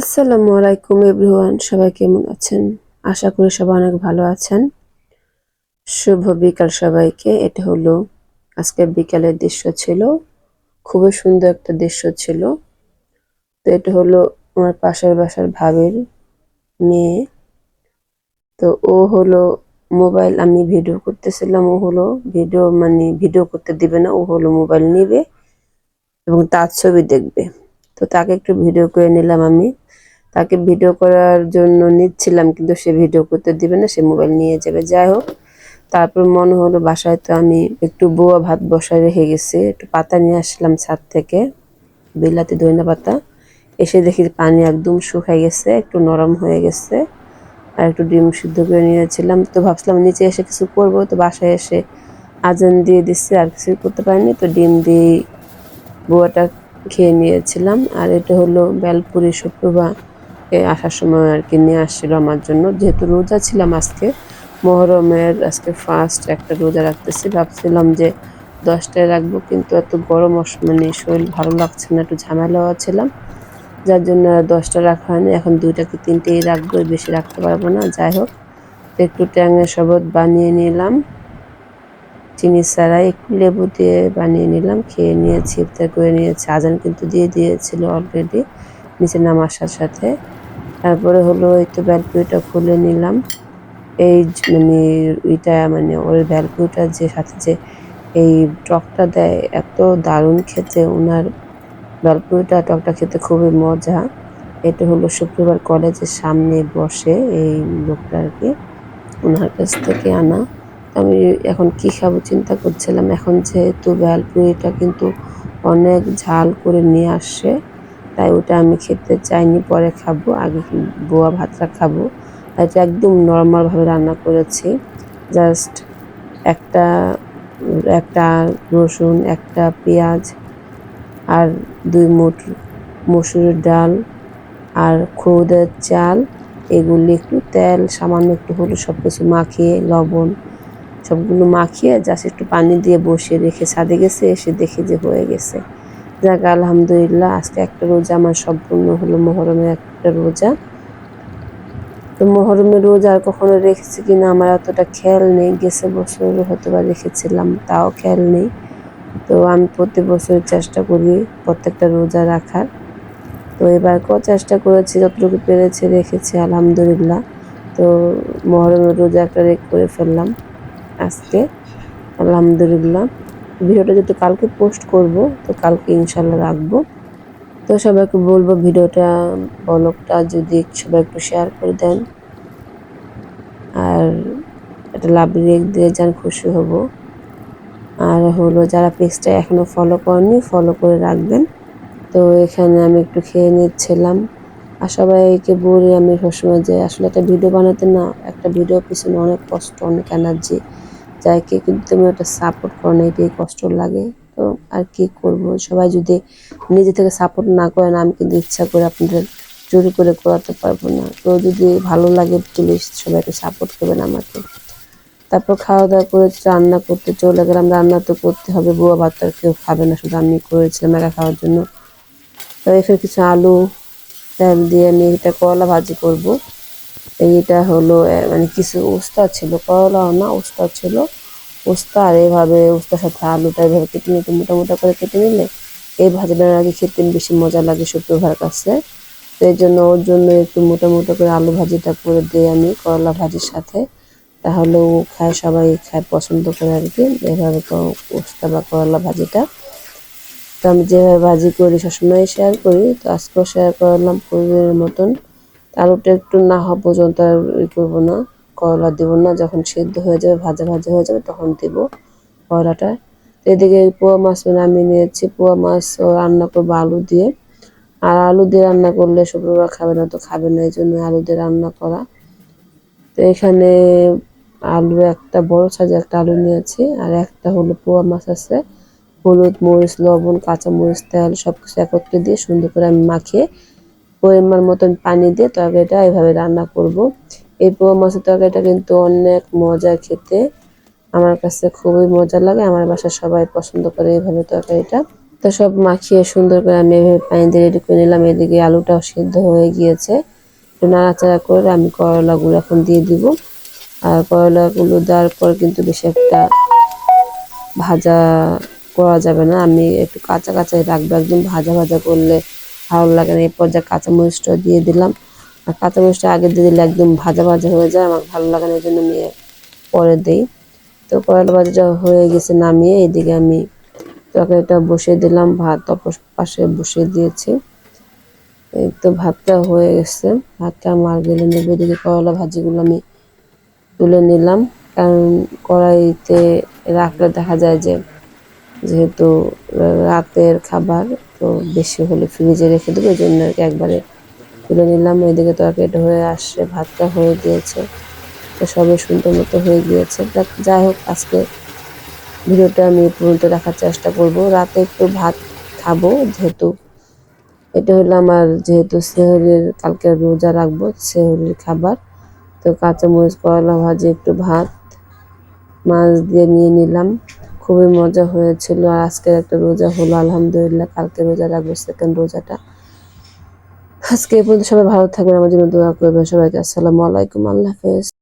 আসসালামু আলাইকুম এভরিওয়ান, সবাই কেমন আছেন? আশা করি সবাই অনেক ভালো আছেন। শুভ বিকাল সবাইকে। এটা হলো আজকে বিকালের দৃশ্য ছিল। খুবই সুন্দর একটা দৃশ্য ছিল। তো এটা হলো আমার পাশের বাসার ভাবের মেয়ে। তো ও হলো মোবাইল, আমি ভিডিও করতেছিলাম, ও হলো ভিডিও মানে ভিডিও করতে দিবে না, ও হলো মোবাইল নেবে এবং তার ছবি দেখবে। তো তাকে একটু ভিডিও করে নিলাম আমি। তাকে ভিডিও করার জন্য নিচ্ছিলাম, কিন্তু সে ভিডিও করতে দিবে না, সে মোবাইল নিয়ে যাবে। যাই হোক, তারপর মনে হলো বাসায় তো আমি একটু বোয়া ভাত বসায় রেখে গেছি, একটু পাতা নিয়ে আসলাম ছাদ থেকে, বিলাতি, ধইনা পাতা। এসে দেখি পানি একদম শুকাই গেছে, একটু নরম হয়ে গেছে, আর একটু ডিম সিদ্ধ করে নিয়েছিলাম। তো ভাবছিলাম নিচে এসে কিছু করব, তো বাসায় এসে আজান দিয়ে দিচ্ছে, আর কিছু করতে পারিনি। তো ডিম দিয়ে বোয়াটা খেয়ে নিয়েছিলাম। আর এটা হলো বেলপুরি শুক্রবার। আসার সময় আর কি নিয়ে আসছিল আমার জন্য। যেহেতু রোজা ছিলাম আজকে, মহরমের আজকে ফার্স্ট একটা রোজা রাখতেছি। ভাবছিলাম যে দশটায় রাখব, কিন্তু এত গরম মানে শরীর ভালো লাগছে না, একটু ঝামেলাও ছিলাম যার জন্য দশটা রাখা হয়নি। এখন দুইটা কি তিনটেই রাখব বেশি রাখতে পারব না, যাই হোক। একটু ট্যাঙের শরবত বানিয়ে নিলাম। চিনি ছাড়াই একটু লেবু দিয়ে বানিয়ে নিলাম, খেয়ে নিয়েছি, ইফতার করে নিয়েছি। আজান কিন্তু দিয়ে দিয়েছিল অলরেডি নিচে নামার সাথে সাথে। তারপরে হলো এই তো ভ্যালপুইটা খুলে নিলাম। এই মানে এটা মানে ওই ভ্যালপুইটার যে সাথে যে এই টকটা দেয়, এত দারুণ খেতে। ওনার ভ্যালপুইটা টকটা খেতে খুবই মজা। এটা হলো শুক্রবার কলেজের সামনে বসে এই লোকটা আর কি ওনার কাছ থেকে আনা। আমি এখন কি খাব চিন্তা করছিলাম। এখন যেহেতু ভ্যালপুরিটা কিন্তু অনেক ঝাল করে নিয়ে আসছে তাই ওটা আমি খেতে চাইনি, পরে খাব, আগে বোয়া ভাতটা খাব। এটা একদম নর্মালভাবে রান্না করেছি। জাস্ট একটা একটা রসুন, একটা পেঁয়াজ আর দুই মুঠ মসুরের ডাল আর খৌদের চাল। এগুলি একটু তেল, সামান্য একটু হলুদ সব কিছু মাখিয়ে, লবণ সবগুলো মাখিয়ে জাস্ট একটু পানি দিয়ে বসিয়ে রেখে, ছাদে গেছে, এসে দেখে যে হয়ে গেছে। যাক আলহামদুলিল্লাহ। আজকে একটা রোজা আমার সম্পূর্ণ হলো মহরমের একটা রোজা। তো মহরমের রোজা আর কখনো রেখেছি কিনা আমার অতটা খেয়াল নেই। গেছে বছর হয়তো বা রেখেছিলাম, তাও খেয়াল নেই। তো আমি প্রতি বছর চেষ্টা করি প্রত্যেকটা রোজা রাখার। তো এবার এবারকেও চেষ্টা করেছি, যতটুকু পেরেছি রেখেছি, আলহামদুলিল্লাহ। তো মহরমের রোজা একটা রেক করে ফেললাম আজকে, আলহামদুলিল্লাহ। ভিডিওটা যেহেতু কালকে পোস্ট করব, তো কালকে ইনশাল্লাহ রাখব। তো সবাইকে বলব ভিডিওটা বলকটা যদি সবাই একটু শেয়ার করে দেন। আর একটা লাভ রেক দিয়ে যান খুশি হব। আর হলো যারা পেজটা এখনও ফলো করেনি ফলো করে রাখবেন। তো এখানে আমি একটু খেয়ে নিচ্ছিলাম। আর সবাইকে বলি আমি সবসময় যে আসলে একটা ভিডিও বানাতে না, একটা ভিডিও পিছনে অনেক কষ্ট, অনেক এনার্জি যাইকে, কিন্তু তুমি ওটা সাপোর্ট করো না, এটাই কষ্ট লাগে। তো আর কি করব? সবাই যদি নিজে থেকে সাপোর্ট না করেন আমি কিন্তু ইচ্ছা করে আপনাদের জোর করে করাতে পারব না। তো যদি ভালো লাগে প্লিজ সবাই একটু সাপোর্ট করবেন আমাকে। তারপর খাওয়া দাওয়া করে রান্না করতে চলে গেলাম। রান্না তো করতে হবে, বুয়া ভাত আর কেউ খাবে না, শুধু আমি করেছিলাম একা খাওয়ার জন্য। তো এখানে কিছু আলু, তেল দিয়ে আমি এটা করলা ভাজি করব। এইটা হলো মানে কিছু উস্তা ছিল করলাও না, উস্তা ছিল। উস্তা আর এইভাবে উস্তার সাথে আলুটা এইভাবে কেটে নিতে মোটা করে কেটে নিলে এই ভাজিটার আগে খেতে বেশি মজা লাগে শুক্রবার কাছে। তো এই জন্য ওর জন্য একটু মোটা মোটা করে আলু ভাজিটা করে দিই আমি, করলা ভাজির সাথে। তাহলে ও খায়, সবাই খায় পছন্দ করে আর কি, এভাবে উস্তা বা করলা ভাজিটা। তো আমি যেভাবে ভাজি করি, সবসময় শেয়ার করি। তো আজকেও শেয়ার করলাম পরিবারের মতন। আলুটা একটু না হওয়া পর্যন্ত আর ই করব না, করলা দেব না, যখন সেদ্ধ হয়ে যাবে, ভাজা ভাজা হয়ে যাবে তখন দেব করলাটা। এদিকে পোয়া মাছ আমি নিয়েছি, পোয়া মাছ রান্না করব আলু দিয়ে। আর আলু দিয়ে রান্না করলে শুক্রবার খাবে না তো খাবে না, এই জন্য আলু দিয়ে রান্না করা। তো এখানে আলু একটা বড় সাইজের একটা আলু নিয়েছি, আর একটা হলো পোয়া মাছ আছে। হলুদ মরিচ, লবণ কাঁচা মরিচ তেল সব কিছু একত্রে দিয়ে সুন্দর করে আমি মাখিয়ে পরিমাণ মতন পানি দিয়ে তরকারিটা এভাবে রান্না করব। এই পোয়া মাছের তরকারিটা কিন্তু অনেক মজা খেতে। আমার কাছে খুবই মজা লাগে। আমার বাসার সবাই পছন্দ করে এইভাবে তরকারিটা। তো সব মাখিয়ে সুন্দর করে আমি এভাবে পানি দিয়ে রেডি করে নিলাম। এদিকে আলুটাও সিদ্ধ হয়ে গিয়েছে। একটু নাড়াচাড়া করে আমি করলাগুলো এখন দিয়ে দিব। আর করলাগুলো দেওয়ার পর কিন্তু বেশি একটা ভাজা করা যাবে না। আমি একটু কাঁচা কাঁচাই রাখব। একদম ভাজা ভাজা করলে ভালো লাগে না। এই পর্যায়ে কাঁচামরিচটা দিয়ে দিলাম। আর কাঁচামরিচটা আগে দিয়ে দিলে একদম ভাজা ভাজা হয়ে যায়, আমার ভালো লাগে না, এই জন্য আমি পরে দিই। তো করলা ভাজাটা হয়ে গেছে নামিয়ে এদিকে আমি তরকারিটা বসিয়ে দিলাম, ভাত অপর পাশে বসিয়ে দিয়েছি। এই তো ভাতটা হয়ে গেছে। ভাতটা আমার গেলে নেবে। এদিকে করলা ভাজিগুলো আমি তুলে নিলাম। কারণ কড়াইতে রাখলে দেখা যায় যে যেহেতু রাতের খাবার, তো বেশি হলে ফ্রিজে রেখে দেবো, এই জন্য আর কি একবারে তুলে নিলাম। এদিকে তরকারিটা হয়ে আসছে, ভাতটা হয়ে গিয়েছে, তো সবই সুন্দর মতো হয়ে গিয়েছে। যাই হোক, আজকে ভিডিওটা আমি পর্যন্ত রাখার চেষ্টা করব। রাতে একটু ভাত খাব, যেহেতু এটা হলো আমার, যেহেতু সেহরির, কালকে রোজা রাখব, সেহরির খাবার। তো কাঁচামরিচ করলা ভাজি, একটু ভাত, মাছ দিয়ে নিয়ে নিলাম। খুবই মজা হয়েছিল। আর আজকের একটা রোজা হলো, আলহামদুলিল্লাহ। কালকে রোজা রাখব সেকেন্ড রোজাটা। আজকে এই পর্যন্ত সবাই ভালো থাকবেন, আমার জন্য দোয়া করবেন সবাইকে। আসসালামু আলাইকুম, আল্লাহ হাফেজ।